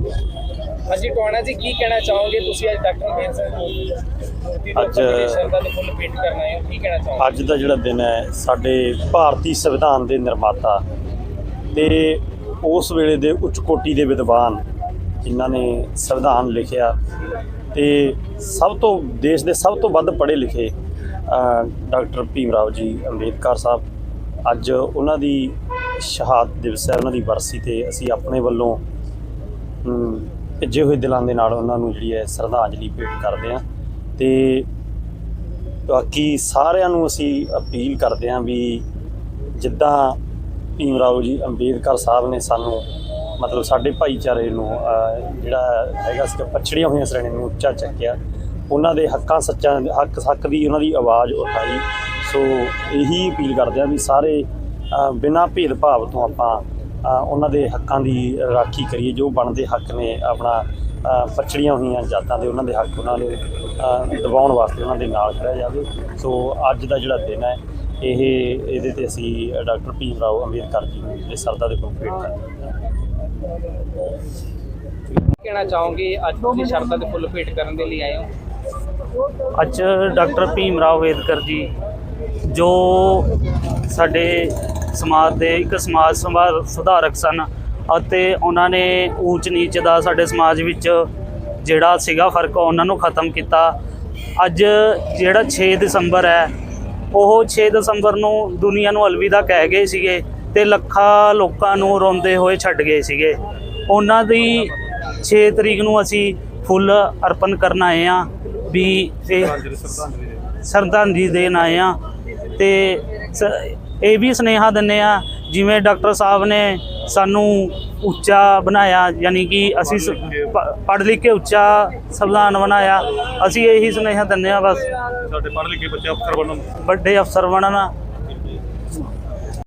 ਹਾਂਜੀ ਟਵਾਣਾ ਜੀ ਕੀ ਕਹਿਣਾ ਚਾਹੋਗੇ ਤੁਸੀਂ ਅੱਜ ਡਾਕਟਰ ਮੇਰ ਸਿੰਘ ਨੂੰ? ਅੱਜ- ਸ਼ਰਧਾ ਦੇ ਫੁੱਲ ਭੇਟ ਕਰਨ ਹੋ ਕੀ ਕਹਿਣਾ ਚਾਹੋਗੇ? ਅੱਜ ਦਾ ਜਿਹੜਾ ਦਿਨ ਹੈ ਸਾਡੇ ਭਾਰਤੀ ਸੰਵਿਧਾਨ ਦੇ ਨਿਰਮਾਤਾ ਤੇ ਉਸ ਵੇਲੇ ਦੇ ਉੱਚ ਕੋਟੀ ਦੇ ਵਿਦਵਾਨ ਜਿਨ੍ਹਾਂ ਨੇ ਸੰਵਿਧਾਨ ਲਿਖਿਆ ਤੇ ਸਭ ਤੋਂ ਦੇਸ਼ ਦੇ ਸਭ ਤੋਂ ਵੱਧ ਪੜ੍ਹੇ ਲਿਖੇ ਡਾਕਟਰ ਭੀਮ ਰਾਓ ਜੀ ਅੰਬੇਦਕਰ ਸਾਹਿਬ ਅੱਜ ਉਹਨਾਂ ਦੀ ਸ਼ਹਾਦਤ ਦਿਵਸ ਹੈ ਉਹਨਾਂ ਦੀ ਬਰਸੀ ਤੇ ਅਸੀਂ ਆਪਣੇ ਵੱਲੋਂ ਭਿੱਜੇ ਹੋਏ ਦਿਲਾਂ ਦੇ ਨਾਲ ਉਹਨਾਂ ਨੂੰ ਜਿਹੜੀ ਹੈ ਸ਼ਰਧਾਂਜਲੀ ਭੇਟ ਕਰਦੇ ਹਾਂ ਤੇ ਬਾਕੀ ਸਾਰਿਆਂ ਨੂੰ ਅਸੀਂ ਅਪੀਲ ਕਰਦੇ ਹਾਂ ਵੀ ਜਿੱਦਾਂ ਭੀਮ ਰਾਓ ਜੀ ਅੰਬੇਦਕਰ ਸਾਹਿਬ ਨੇ ਸਾਨੂੰ ਮਤਲਬ ਸਾਡੇ ਭਾਈਚਾਰੇ ਨੂੰ ਜਿਹੜਾ ਹੈਗਾ ਸੀ ਪਛੜੀਆਂ ਹੋਈਆਂ ਸ਼੍ਰੇਣੀ ਨੂੰ ਉੱਚਾ ਚੱਕਿਆ। ਉਹਨਾਂ ਦੇ ਹੱਕਾਂ ਸੱਚਾਂ ਹੱਕ ਹੱਕ ਦੀ ਉਹਨਾਂ ਦੀ ਆਵਾਜ਼ ਉਠਾਈ। ਸੋ ਇਹੀ ਅਪੀਲ ਕਰਦੇ ਹਾਂ ਵੀ ਸਾਰੇ ਬਿਨਾਂ ਭੇਦਭਾਵ ਤੋਂ ਆਪਾਂ ਉਹਨਾਂ ਦੇ ਹੱਕਾਂ ਦੀ ਰਾਖੀ ਕਰੀਏ ਜੋ ਬਣਦੇ ਹੱਕ ਨੇ ਆਪਣਾ ਪਛੜੀਆਂ ਹੋਈਆਂ ਜਾਤਾਂ ਦੇ ਉਹਨਾਂ ਦੇ ਹੱਕ ਉਹਨਾਂ ਨੂੰ ਅਹ, ਦਿਵਾਉਣ ਵਾਸਤੇ ਉਹਨਾਂ ਦੇ ਨਾਲ ਖੜਿਆ ਜਾਵੇ। ਸੋ ਅੱਜ ਦਾ ਜਿਹੜਾ ਦਿਨ ਹੈ ਇਹ ਇਹਦੇ ਤੇ ਅਸੀਂ ਡਾਕਟਰ ਭੀਮ ਰਾਓ ਅੰਬੇਦਕਰ ਜੀ ਨੂੰ ਜਿਹੜੇ ਸਰਦਾ ਦੇ ਕੋਲ ਭੇਟ ਕਰਦੇ ਹਾਂ। ਕੀ ਕਹਿਣਾ ਚਾਹੋਗੇ? ਅੱਜ ਤੁਸੀਂ ਸ਼ਰਧਾ ਦੇ ਫੁੱਲ ਭੇਟ ਕਰਨ ਦੇ ਲਈ ਆਏ ਹੋ? ਅੱਜ ਡਾਕਟਰ ਭੀਮ ਰਾਓ ਅੰਬੇਦਕਰ ਜੀ ਜੋ ਸਾਡੇ ਸਮਾਜ ਦੇ ਇੱਕ ਸਮਾਜ ਸੰਭਾਲ ਸੁਧਾਰਕ ਸਨ ਅਤੇ ਉਹਨਾਂ ਨੇ ਊਚ ਨੀਚ ਦਾ ਸਾਡੇ ਸਮਾਜ ਵਿੱਚ ਜਿਹੜਾ ਸੀਗਾ ਫ਼ਰਕ ਉਹਨਾਂ ਨੂੰ ਖਤਮ ਕੀਤਾ। ਅੱਜ ਜਿਹੜਾ 6 ਦਸੰਬਰ ਹੈ, ਉਹ 6 ਦਸੰਬਰ ਨੂੰ ਦੁਨੀਆ ਨੂੰ ਅਲਵਿਦਾ ਕਹਿ ਗਏ ਸੀਗੇ ਤੇ ਲੱਖਾਂ ਲੋਕਾਂ ਨੂੰ ਰੋਂਦੇ ਹੋਏ ਛੱਡ ਗਏ ਸੀਗੇ। ਉਹਨਾਂ ਦੀ 6 ਤਰੀਕ ਨੂੰ ਅਸੀਂ ਫੁੱਲ ਅਰਪਣ ਕਰਨ ਆਏ ਆ ਵੀ ਇਹ ਸ਼ਰਧਾਂਜਲੀ ਦੇਣ ਆਏ ਆ ਤੇ ਇਹ ਵੀ ਸੁਨੇਹਾ ਦਿੰਨੇ ਆ ਜਿਵੇਂ ਡਾਕਟਰ ਸਾਹਿਬ ਨੇ ਸਾਨੂੰ ਉੱਚਾ ਬਣਾਇਆ ਯਾਨੀ ਕਿ ਅਸੀਂ ਪੜ੍ਹ ਲਿਖ ਕੇ ਉੱਚਾ ਸੰਵਿਧਾਨ ਬਣਾਇਆ ਅਸੀਂ ਇਹੀ ਸੁਨੇਹਾ ਦਿੰਨੇ ਆ ਬਸ। ਸਾਡੇ ਪੜ੍ਹ ਲਿਖੇ ਬੱਚੇ ਅਫਸਰ ਬਣਨ। ਵੱਡੇ ਅਫਸਰ ਬਣਨ।